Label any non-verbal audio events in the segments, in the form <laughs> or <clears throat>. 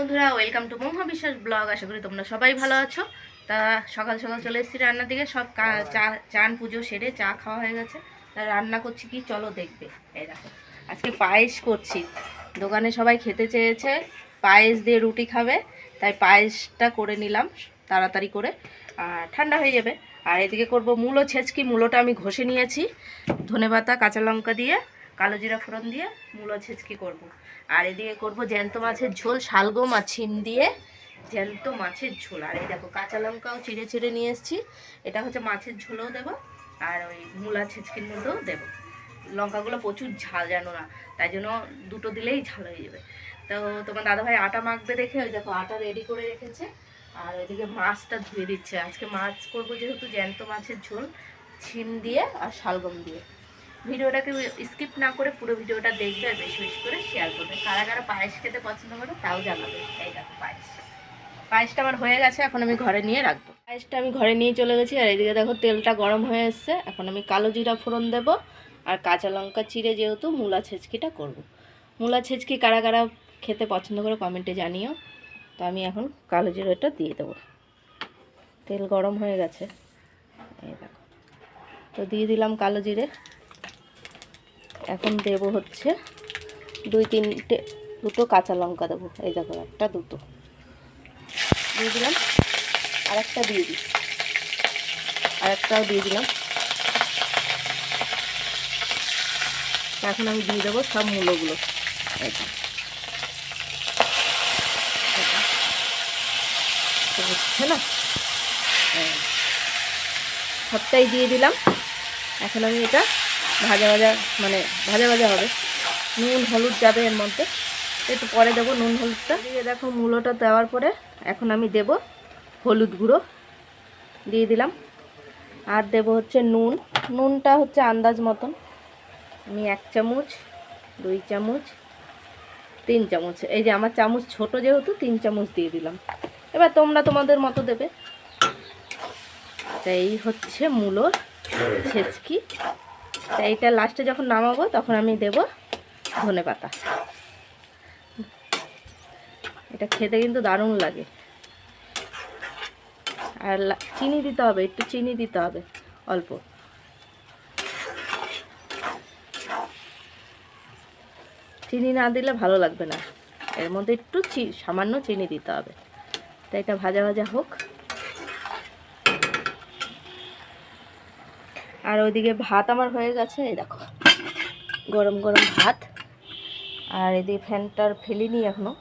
বন্ধুরা welcome to মহা বিশ্বাস ব্লগ আশা করি তোমরা সবাই ভালো আছো। তা সকাল সকাল চলে এসেছি রান্নার দিকে। সব চা চান পুজো সেরে চা খাওয়া হয়ে গেছে। তা রান্না করছি কি? চলো দেখবে। এই দেখো, আজকে পায়েস করছি। দোকানে সবাই খেতে চেয়েছে, পায়েস দিয়ে রুটি খাবে। তাই পায়েসটা করে নিলাম তাড়াতাড়ি করে, আর ঠান্ডা হয়ে যাবে। আর এদিকে করব মূলো ছেঁচকি। মূলোটা আমি ঘষে নিয়েছি। ধনেপাতা, কাঁচা লঙ্কা দিয়ে, কালো জিরা ফোড়ন দিয়ে মূলো ছেঁচকি করব। আর এদিকে করব জ্যান্ত মাছের ঝোল শালগম আর ছিম দিয়ে জ্যান্ত মাছের ঝোল। আর এই দেখো, কাঁচা লঙ্কাও চিড়ে চিড়ে নিয়ে এসেছি। এটা হচ্ছে মাছের ঝোলও দেবো, আর ওই মূলা ছেচকির মধ্যেও দেবো। লঙ্কাগুলো প্রচুর ঝাল জানো না, তাই জন্য দুটো দিলেই ঝাল হয়ে যাবে। তো তোমার দাদাভাই আটা মাখবে দেখে, ওই দেখো আটা রেডি করে রেখেছে। আর ওইদিকে মাছটা ধুয়ে দিচ্ছে। আজকে মাছ করব যেহেতু জ্যান্ত মাছের ঝোল, ছিম দিয়ে আর শালগম দিয়ে। ভিডিওটাকে স্কিপ না করে পুরো ভিডিওটা দেখবে আর বেশি বেশি করে শেয়ার করবে। কারা কারা পায়েস খেতে পছন্দ করে তাও জানাবে। এই দেখো পায়েস। পায়েসটা আমার হয়ে গেছে, এখন আমি ঘরে নিয়ে রাখব। পায়েসটা আমি ঘরে নিয়ে চলে গেছি, আর এদিকে দেখো তেলটা গরম হয়ে এসছে। এখন আমি কালো জিরা ফোড়ন দেব, আর কাঁচা লঙ্কা চিড়ে যেহেতু মূলা ছেঁচকিটা করব। মূলা ছেচকি কারা কারা খেতে পছন্দ করে কমেন্টে জানিও। তো আমি এখন কালো জিরাটা দিয়ে দেবো। তেল গরম হয়ে গেছে। এই দেখো। তো দিয়ে দিলাম কালো জিরে। এখন দেব হচ্ছে দুই তিনটে, দুটো কাঁচা লঙ্কা দেবো। এই দেখো, একটা, দুটো। দিয়ে দিলাম আর একটা দিয়ে দিই। আর একটাও দিয়ে দিলাম। এখন আমি দিয়ে দেবো সব মূলোগুলো হচ্ছে না। সবটাই দিয়ে দিলাম। এখন আমি এটা ভাজা ভাজা মানে ভাজা ভাজা হবে। নুন, হলুদ যাবে এর মধ্যে। একটু পরে দেবো নুন, হলুদটা। দিয়ে দেখো মূলোটা দেওয়ার পরে এখন আমি দেব হলুদ গুঁড়ো। দিয়ে দিলাম। আর দেব হচ্ছে নুন। নুনটা হচ্ছে আন্দাজ মতন। আমি এক চামচ, দুই চামচ, তিন চামচ। এই যে আমার চামচ ছোট যেহেতু, তিন চামচ দিয়ে দিলাম। এবার তোমরা তোমাদের মতো দেবে। তা এই হচ্ছে মূলোর ছেচকি। তা এইটা লাস্টে যখন নামাবো, তখন আমি দেব ধনে পাতা। এটা খেতে কিন্তু দারুণ লাগে। আর চিনি দিতে হবে, একটু চিনি দিতে হবে, অল্প। চিনি না দিলে ভালো লাগবে না। এর মধ্যে একটু সামান্য চিনি দিতে হবে। তো এটা ভাজা ভাজা হোক। আর ওইদিকে ভাত আমার হয়ে গেছে এই দেখো। গরম গরম ভাত। আর এদিকে ফ্যানটার ফেলিনি এখনও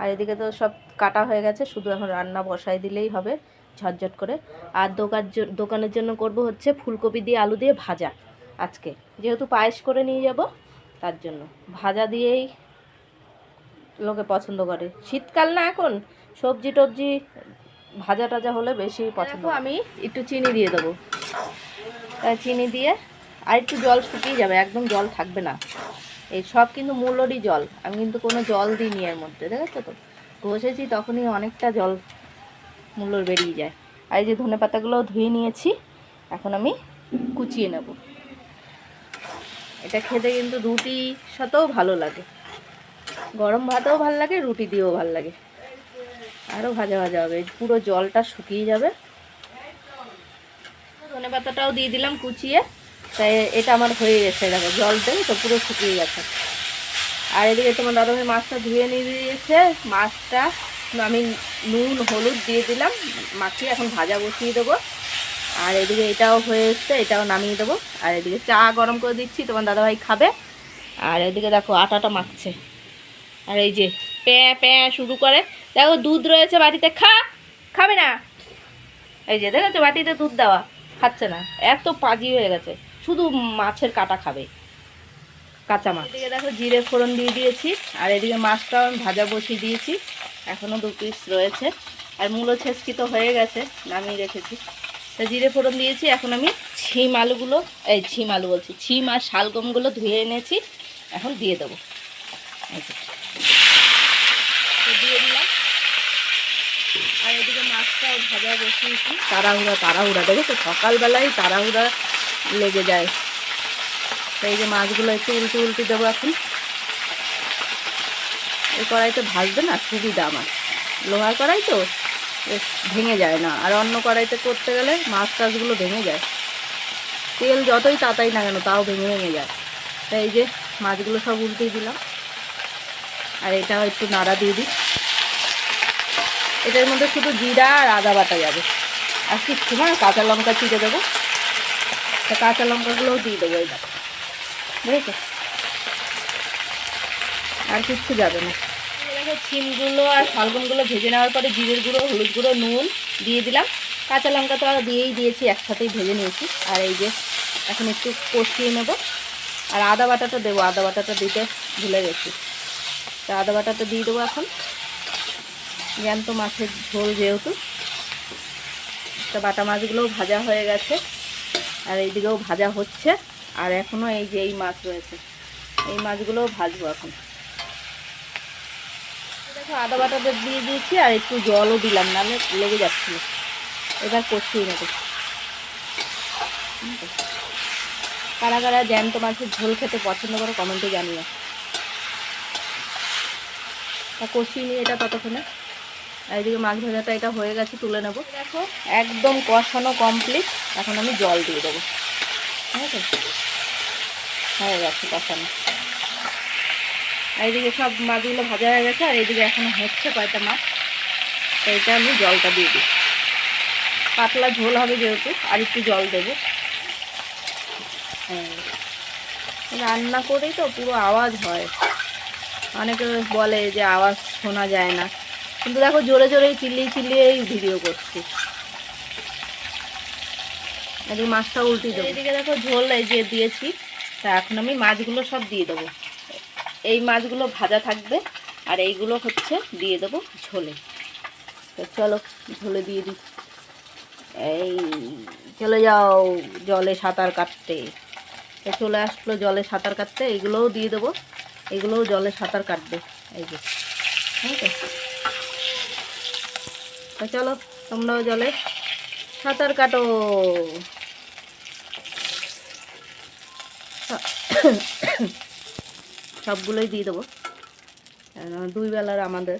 আর এদিকে তো সব কাটা হয়ে গেছে শুধু এখন রান্না বসাই দিলেই হবে ঝটঝট করে। আর দোকান দোকানের জন্য করব হচ্ছে ফুলকপি দিয়ে আলু দিয়ে ভাজা আজকে। যেহেতু পায়েস করে নিয়ে যাব তার জন্য। ভাজা দিয়েই লোকে পছন্দ করে। শীতকাল না এখন সবজি টবজি ভাজা টাজা হলে বেশি পছন্দ আমি একটু চিনি দিয়ে দেবো। চিনি দিয়ে আর একটু জল শুকিয়ে যাবে, একদম জল থাকবে না। এই সব কিন্তু মূলরই জল, আমি কিন্তু কোনো জল দিইনি এর মধ্যে, দেখেছ তো? ঘষেছি তখনই অনেকটা জল মূলর বেরিয়ে যায়। আর এই যে ধনে পাতাগুলো ধুয়ে নিয়েছি, এখন আমি কুচিয়ে নেব। এটা খেতে কিন্তু রুটি সাথেও ভালো লাগে। গরম ভাতেও ভালো লাগে, রুটি দিয়েও ভালো লাগে। আরও ভাজা ভাজা হবে, পুরো জলটা শুকিয়ে যাবে। ধনে পাতাটাও দিয়ে দিলাম কুচিয়ে। তাই এটা আমার হয়ে গেছে দেখো, জল দেবে তো পুরো শুকিয়ে গেছে। আর এদিকে তোমার দাদাভাই মাছটা ধুয়ে নিয়ে দিয়েছে। মাছটা আমি নুন, হলুদ দিয়ে দিলাম, মাখিয়ে এখন ভাজা বসিয়ে দেবো। আর এদিকে এটাও হয়ে এসছে, এটাও নামিয়ে দেবো। আর এদিকে চা গরম করে দিচ্ছি, তোমার দাদাভাই খাবে। আর এদিকে দেখো, আটাটা মাখছে। আর এই যে প্যাঁ প্যাঁ শুরু করে। দেখো, দুধ রয়েছে বাটিতে, খা, খাবে না? এই যে, দেখেছ, বাটিতে দুধ দেওয়া। খাচ্ছে না। এত পাজি হয়ে গেছে। শুধু মাছের কাটা খাবে। কাঁচা মাছ। এদিকে দেখো জিরে ফোড়ন দিয়ে দিয়েছি, আর এদিকে মাছটা ভাজা বসিয়ে দিয়েছি। এখনও দু পিস রয়েছে। আর মূলো ছেঁচকি তো হয়ে গেছে, নামিয়ে রেখেছি। তা জিরে ফোড়ন দিয়েছি, এখন আমি ছিম আলুগুলো, এই ছিম আলু বলছি ছিম আর শালগমগুলো ধুয়ে এনেছি। এখন দিয়ে দেবো। এই যে। তো দিয়ে দিলাম আর এদিকে মাছটা ভাজা বসিয়েছি। তাড়াহুড়া দেখেছ সকালবেলায় তাড়াহুড়া লেগে যায়। তো এই যে মাছগুলো একটু উল্টে উল্টে দেবো এখন। এই কড়াইতে ভাজবে না সুবিধা আমার। লোহার কড়াই তো ভেঙে যায় না। আর অন্য কড়াইতে করতে গেলে মাছ টাছগুলো ভেঙে যায়। তেল যতই তাতাই না কেন, তাও ভেঙে ভেঙে যায়। তাই এই যে মাছগুলো সব উল্টেই দিলাম। আর এটাও একটু নাড়া দিয়ে দিই। এটার মধ্যে শুধু জিরা আর আদা বাটা যাবে। আর কিছু না কাঁচা লঙ্কা চিড়ে দেবো। তা কাঁচা লঙ্কাগুলোও দিয়ে দেবো এই দেখো বুঝেছ? আর কিচ্ছু যাবে না। দেখো শিমগুলো আর শালগুনগুলো ভেজে নেওয়ার পরে জিরের গুঁড়ো, হলুদ গুঁড়ো, নুন দিয়ে দিলাম। কাঁচা লঙ্কা তো দিয়েই দিয়েছি, একসাথেই ভেজে নিয়েছি। আর এই যে এখন একটু কষিয়ে নেব। আর আদা বাটাটা দেবো, আদা বাটাটা দিতে ভুলে গেছি। তা আদা বাটাটা দিয়ে দেবো এখন। জ্যান্ত মাছের ঝোল যেহেতু, তা বাটা মাছগুলোও ভাজা হয়ে গেছে, আর এইদিকেও ভাজা হচ্ছে, আর এখনও এই যে এই মাছ রয়েছে, এই মাছগুলোও ভাজবো এখন। দেখো, আদা বাটাটা দিয়ে দিয়েছি, আর একটু জলও দিলাম, নাহলে লেগে যাচ্ছিল। এবার কষিয়ে নেব কারা কারা জ্যান্ত মাছের ঝোল খেতে পছন্দ করে, কমেন্টে জানিও। তা কষিয়ে নিয়ে এটা ততক্ষণে। আর এদিকে মাছ ভাজাটা এটা হয়ে গেছে, তুলে নেব। দেখো, একদম কষানো কমপ্লিট এখন আমি জল দিয়ে দেবো। হয়ে গেছে কষানো। এদিকে সব মাছগুলো ভাজা হয়ে গেছে, আর এদিকে এখনও হচ্ছে কয়টা মাছ। তো এটা আমি জলটা দিয়ে দিই। পাতলা ঝোল হবে যেহেতু, আর একটু জল দেবো। রান্না করেই তো পুরো আওয়াজ হয়। অনেকে বলে যে আওয়াজ শোনা যায় না। কিন্তু দেখো জোরে জোরে চিল্লিয়ে চিল্লিয়েই ভিডিও করছি। এদিকে মাছটা উল্টে দেবো। এদিকে দেখো ঝোল এই যে দিয়েছি, তা এখন আমি মাছগুলো সব দিয়ে দেবো। এই মাছগুলো ভাজা থাকবে, আর এইগুলো হচ্ছে দিয়ে দেবো ঝোলে। তো চলো ঝোলে দিয়ে দিই। এই চলে যাও জলে সাঁতার কাটতে। তো চলে আসলো জলে সাঁতার কাটতে এগুলোও দিয়ে দেবো। এগুলোও জলে সাঁতার কাটবে। এই যে ঠিক আছে তো চলো, তোমরাও জলে সাঁতার কাটো। সবগুলোই দিয়ে দেবো। দুই বেলার আমাদের।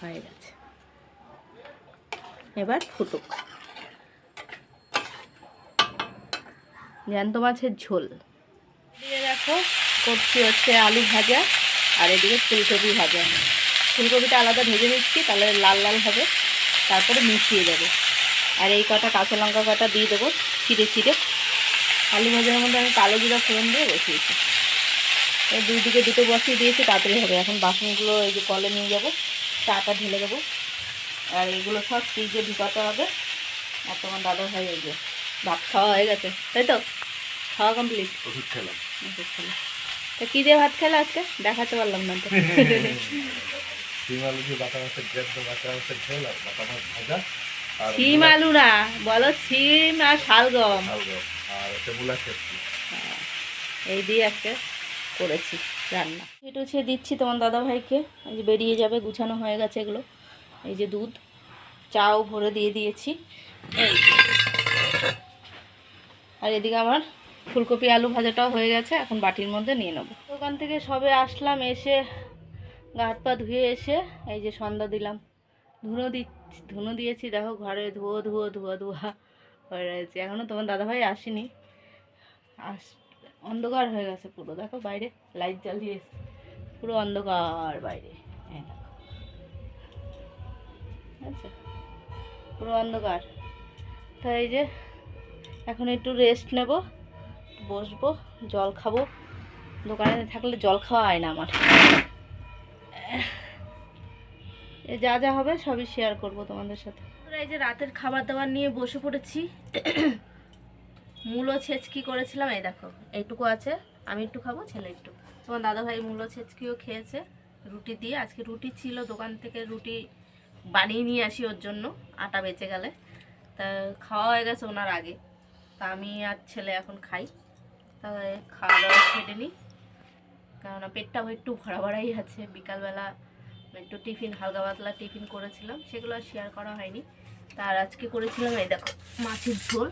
হয়ে গেছে। এবার ফুটুক। জ্যান্ত মাছের ঝোল। দিয়ে দেখো করছি হচ্ছে আলু ভাজা, আর এদিকে ফুলকপি ভাজা। ফুলকপিটা আলাদা ভেজে নিচ্ছি তাহলে লাল লাল হবে। তারপরে মিশিয়ে দেবো। আর এই কটা কাঁচা লঙ্কা কটা দিয়ে দেবো চিড়ে চিড়ে। আলু ভাজার মধ্যে আমি কালো জিরা ফোড়ন দিয়ে বসিয়েছি। এই দুই দিকে দুটো বসিয়ে দিয়েছি তাড়াতাড়ি হবে। এখন বাসনগুলো এই যে কলে নিয়ে যাব চাটা ঢেলে দেবো। আর এগুলো সব ফ্রিজে ঢুকাতে হবে। আর তোমার দাদা ভাই এই যে ভাত খাওয়া হয়ে গেছে তাই তো? খাওয়া কমপ্লিট ওষুধ খেলাম। ওষুধ খেলাম। তো কী দিয়ে ভাত খেলে আজকে? দেখাতে পারলাম না তো। <laughs> শিম আলু দিয়ে বাটা মাছের গ্রেড বাটা মাছের ঝোল আর বাটা মাছ ভাজা। আর সিম আলু না বলো সিম আর শালগম। আলু আর হচ্ছে মূলা খেয়েছি এই দিয়ে আজকে করেছি রান্না। একটু হচ্ছে দিচ্ছি তোমার দাদা ভাইকে এই যে বেরিয়ে যাবে গুছানো হয়ে গেছে এগুলো। এই যে দুধ চাও ভরে দিয়ে দিয়েছি। এই আর এদিকে আমার ফুলকপি আলু ভাজাটাও হয়ে গেছে এখন বাটির মধ্যে নিয়ে নেব। দোকান থেকে সবে আসলাম এসে গা হাত পা ধুয়ে এসে এই যে সন্ধ্যা দিলাম। ধুনো দিচ্ছি ধুনো দিয়েছি, দেখো ঘরে ধুয়ো ধুয়ো ধোয়া ধোয়া হয়ে রয়েছে। এখনও তোমার দাদাভাই আসেনি। আস অন্ধকার হয়ে গেছে পুরো। দেখো বাইরে লাইট জ্বালিয়ে। পুরো অন্ধকার বাইরে। পুরো অন্ধকার। তাই এই যে এখন একটু রেস্ট নেব, বসবো, জল খাব। দোকানে থাকলে জল খাওয়া হয় না আমার। যা যা হবে সবই শেয়ার করব তোমাদের সাথে। এই যে রাতের খাবার দাবার নিয়ে বসে পড়েছি। মূলো ছেচকি করেছিলাম? এই দেখো, এইটুকু আছে। আমি একটু খাব, ছেলে একটু। তোমার দাদাভাই মূলো ছেচকিও খেয়েছে, রুটি দিয়ে। আজকে রুটি ছিল, দোকান থেকে রুটি বানিয়ে নিয়ে আসি ওর জন্য। আটা বেঁচে গেলে। তা খাওয়া হয়ে গেছে ওনার আগে। তা আমি আর ছেলে এখন খাই। তাহলে খাওয়া দাওয়া সেরে নিই। কেননা পেটটাও একটু ভরা ভরাই আছে। বিকালবেলা একটু টিফিন, হালকা পাতলা টিফিন করেছিলাম, সেগুলো আর শেয়ার করা হয়নি। তার আজকে করেছিলাম এই দেখো, মাছের ঝোল।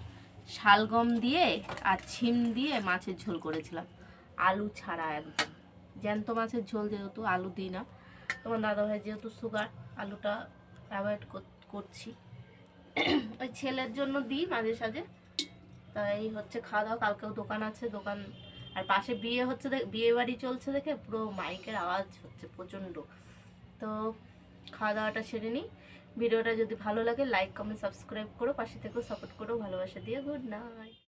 শালগম দিয়ে আর ছিম দিয়ে মাছের ঝোল করেছিলাম। আলু ছাড়া একদম। জ্যান্ত মাছের ঝোল যেহেতু, আলু দিই না। তোমার দাদাভাই যেহেতু সুগার আলুটা অ্যাভয়েড করছি। <clears throat> ওই ছেলের জন্য দিই মাঝে সাঝে। তাই হচ্ছে খাওয়া দাওয়া, কালকেও দোকান আছে, দোকান আর পাশে বিয়ে হচ্ছে বিয়ে বাড়ি চলছে দেখে পুরো মাইকের আওয়াজ হচ্ছে প্রচণ্ড। তো খাওয়া দাওয়াটা ছেড়ে নিই। ভিডিওটা যদি ভালো লাগে লাইক কমেন্ট সাবস্ক্রাইব করো, পাশে থেকেও সাপোর্ট করো, ভালোবাসা দিয়ে গুড নাইট